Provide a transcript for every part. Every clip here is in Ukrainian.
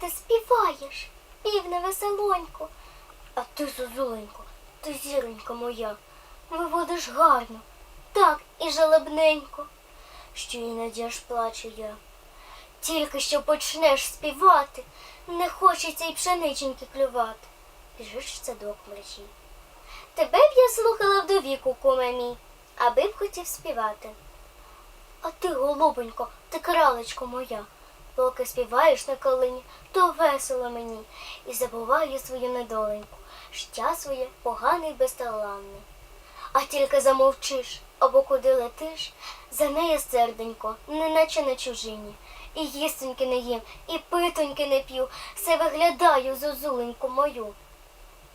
ти співаєш, півне веселонько. А ти, Зозуленько, ти зіронька моя, виводиш гарно, так і жалобненько, що іноді аж плачу я. Тільки що почнеш співати, не хочеться й пшениченьки клювати. Біжиш в садок мерщій. Тебе б я слухала вдовіку, куме мій, аби б хотів співати. А ти, голубонько, ти кралечко моя, поки співаєш на калині, то весело мені і забуваю свою недоленьку, життя своє погане й безталанне. А тільки замовчиш або куди летиш, за неї серденько, неначе на чужині. І їстоньки не їм, і питоньки не п'ю, все виглядаю зозуленьку мою.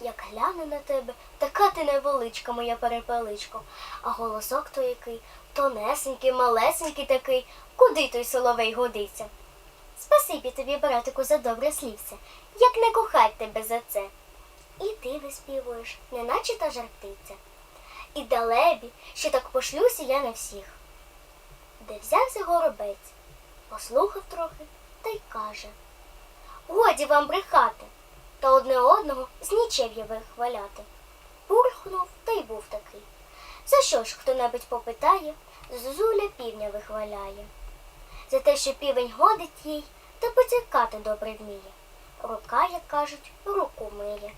Як гляну на тебе, така ти невеличка, моя перепеличко, а голосок то який, тонесенький, малесенький такий, куди той соловей годиться. Спасибі тобі, братику, за добре слівце, як не кохать тебе за це. І ти виспівуєш, неначе та жартиця. І далебі, що так пошлюся я на всіх. Де взявся горобець, послухав трохи та й каже Годі вам брехати, та одне одного з нічев'я вихваляти. Пурхнув та й був такий. За що ж хто-небудь попитає, зозуля півня вихваляє. За те, що півень годить їй, та поцікати добре вміє. Рука, як кажуть, руку миє.